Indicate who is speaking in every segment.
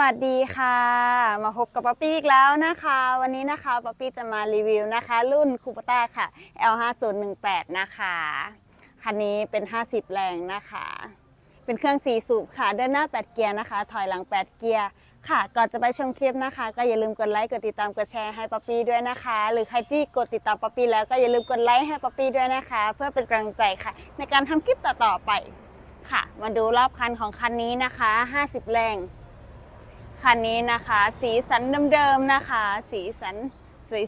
Speaker 1: วัสดีค่ะ มาพบกับป๊อปปี้อีกแล้วนะคะ วันนี้นะคะป๊อปปี้จะมารีวิวนะคะ รุ่นคูปต้าค่ะ L5018 นะคะคันนี้เป็น 50 แรงนะคะ เป็นเครื่องสีสูบค่ะเดินหน้า 8 เกียร์นะคะ ถอยหลัง 8 เกียร์ค่ะก่อนจะไปชมคลิปนะคะ ก็อย่าลืมกดไลค์กดติดตามกดแชร์ให้ป๊อปปี้ด้วยนะคะ หรือใครที่กดติดตามป๊อปปี้แล้วก็อย่าลืมกดไลค์ให้ป๊อปปี้ด้วยนะคะ เพื่อเป็นกำลังใจค่ะ ในการทำคลิปต่อๆไปค่ะ มาดูรอบคันของคันนี้นะคะ 50 แรง คันนี้นะคะ สีสันเดิมๆนะคะ สีสัน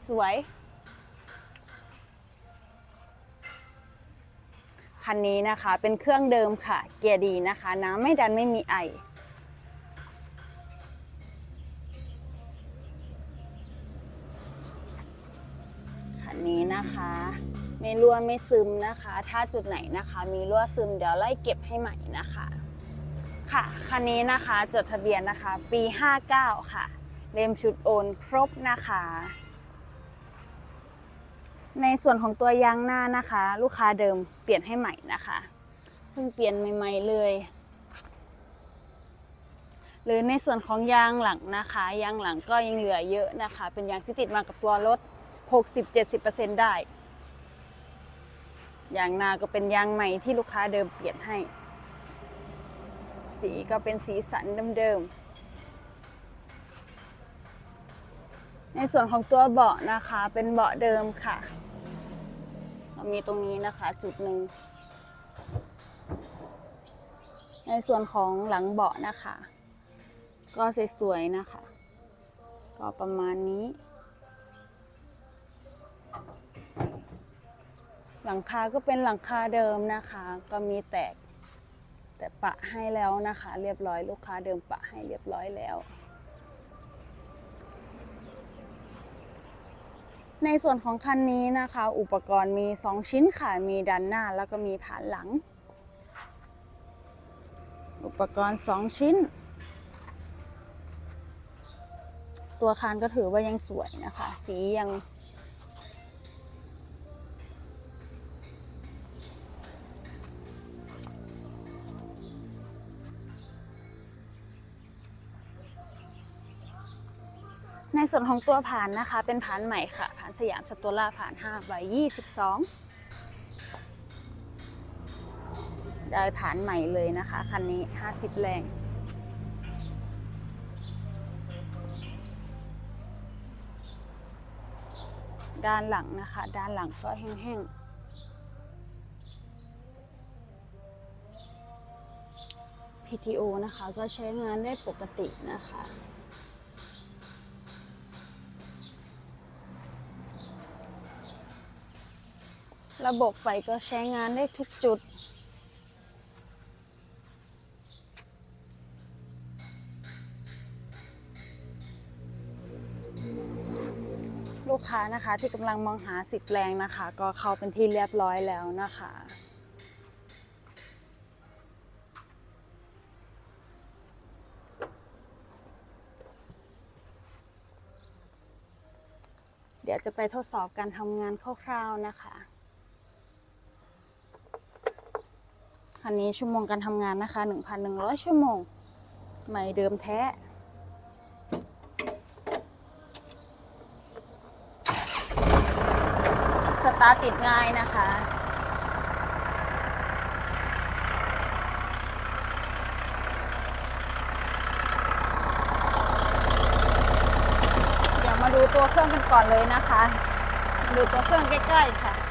Speaker 1: สวยๆ คันนี้นะคะเป็นเครื่องเดิมค่ะ เกียร์ดีนะคะ น้ำไม่ดันไม่มีไอคันนี้นะคะ ไม่รั่วไม่ซึมนะคะ ถ้าจุดไหนนะคะ มีรั่วซึมเดี๋ยวไล่เก็บให้ใหม่นะคะ ค่ะ คันนี้นะคะจดทะเบียนนะคะ ปี 59 ค่ะ เล่มชุดโอนครบนะคะ ในส่วนของตัวยางหน้านะคะ ลูกค้าเดิมเปลี่ยนให้ใหม่นะคะ เพิ่งเปลี่ยนใหม่ ๆ เลย หรือในส่วนของยางหลังนะคะ ยางหลังก็ยังเหลือเยอะนะคะ เป็นยางที่ติดมากับตัวรถ 60-70%ได้ยางหน้าก็เป็นยางใหม่ที่ลูกค้าเดิมเปลี่ยนให้ สีก็เป็นสีสันเดิมๆ ในส่วนของตัวเบาะนะคะเป็นเบาะเดิมค่ะ เรามีตรงนี้นะคะจุดหนึ่ง ในส่วนของหลังเบาะนะคะ ก็สวยๆนะคะ ก็ประมาณนี้ หลังคาก็เป็นหลังคาเดิมนะคะ ก็มีแตก แต่ปะให้แล้วนะคะ เรียบร้อยลูกค้าเดิมปะให้เรียบร้อยแล้ว ในส่วนของคันนี้นะคะ อุปกรณ์มี 2 ชิ้นค่ะมีด้านหน้าแล้วก็มีผ่านหลัง อุปกรณ์ 2 ชิ้น ตัวคานก็ถือว่ายังสวยนะคะ สียัง ในส่วนของตัวผ่านนะคะ เป็นผ่านใหม่ค่ะผ่านสยามสตูล่าผ่าน5ใบ22 ได้ผ่านใหม่เลยนะคะ คันนี้ 50 แรงด้านหลังนะคะ ด้านหลังก็แห้งๆ PTO นะคะก็ใช้งานได้ปกตินะคะ ระบบไฟก็ใช้งานได้ทุกจุด ลูกค้านะคะที่กำลังมองหาสิบแรงนะคะ ก็เข้าเป็นที่เรียบร้อยแล้วนะคะเดี๋ยวจะไปทดสอบการทำงานคร่าวๆนะคะ คันนี้ชั่วโมงการทำงานนะคะ 1,100 ชั่วโมง ใหม่เดิมแท้ สตาร์ติดง่ายนะคะเดี๋ยวมาดูตัวเครื่องกันก่อนเลยนะคะ ดูตัวเครื่องใกล้ๆค่ะ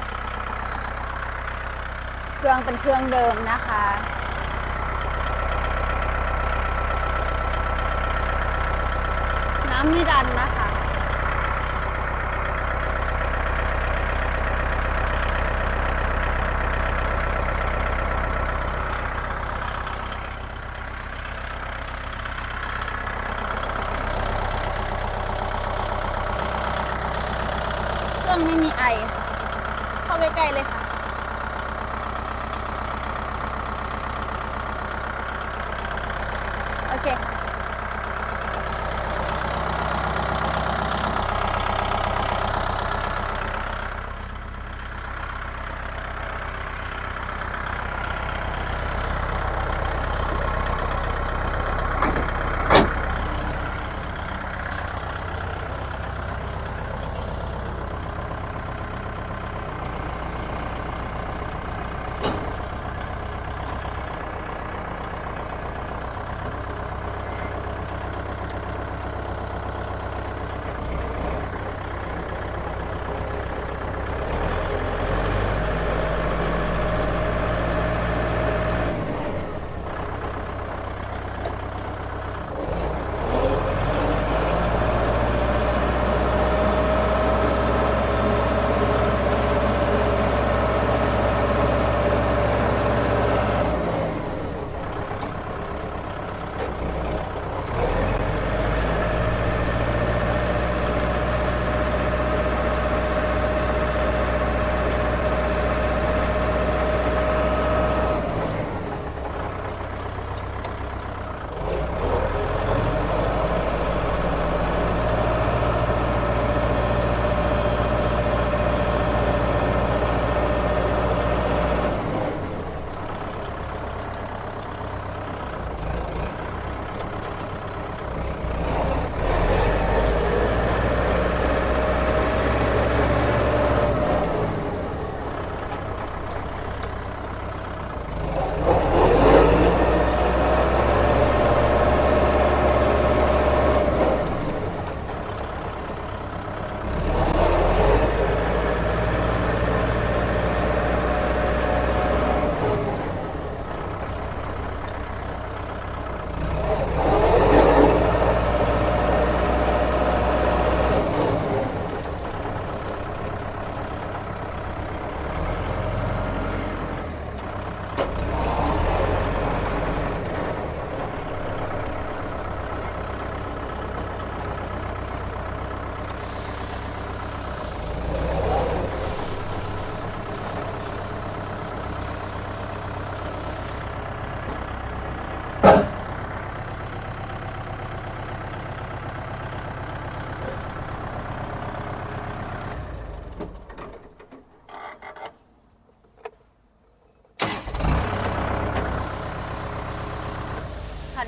Speaker 1: เครื่องเป็นเครื่องเดิมนะคะ น้ำไม่ดันนะคะเครื่องไม่มีไอ เข้าใกล้ๆเลยค่ะ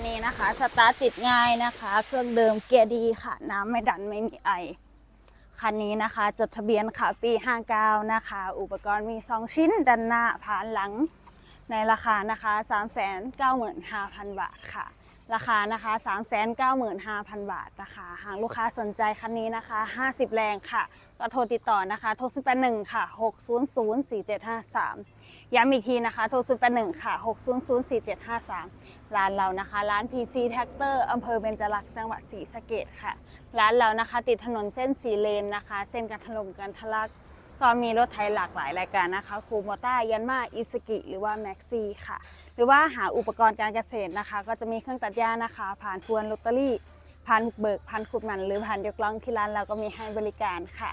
Speaker 1: นี้นะคะ สตาร์ทติดง่ายนะคะ เครื่องเดิมเกียร์ดีค่ะ น้ำไม่ดันไม่มีไอ คันนี้นะคะ จดทะเบียนค่ะปี 59 นะคะ อุปกรณ์มี 2 ชิ้นด้านหน้าผ่านหลัง ในราคานะคะ 395,000 บาทค่ะ ราคานะคะ 395,000 บาทนะคะ หากลูกค้าสนใจคันนี้นะคะ 50 แรงค่ะ ก็โทรติดต่อนะคะ โทร081ค่ะ 6004753ย้ำอีกทีนะคะ โทร081ค่ะ 6004753 ร้านเรานะคะ ร้าน PC Tractor อำเภอเบญจรักษ์จังหวัดศรีสะเกดค่ะ ร้านเรานะคะติดถนนเส้นสีเลนนะคะ เส้นกันถล่มกันทะลักก็มีรถไทยหลากหลายรายการนะคะคูโมต้ายันมาอิสกิ หรือว่าแม็กซี่ค่ะ หรือว่าหาอุปกรณ์การเกษตรนะคะ ก็จะมีเครื่องตัดหญ้านะคะ ผ่านพวนลอตเตอรี่ผ่านบุกเบิกผ่านขุดมัน หรือผ่านยกล่องที่ร้านเราก็มีให้บริการค่ะ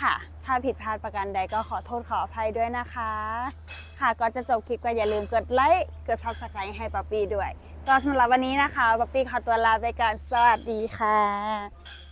Speaker 1: ค่ะ ถ้าผิดพลาดประการใดก็ขอโทษขออภัยด้วยนะคะ ค่ะก็จะจบคลิปก็อย่าลืมกดไลค์กดซับสไครต์ให้ป๊อปปี้ด้วย ก็สำหรับวันนี้นะคะป๊อปปี้ขอตัวลาไปก่อนสวัสดีค่ะ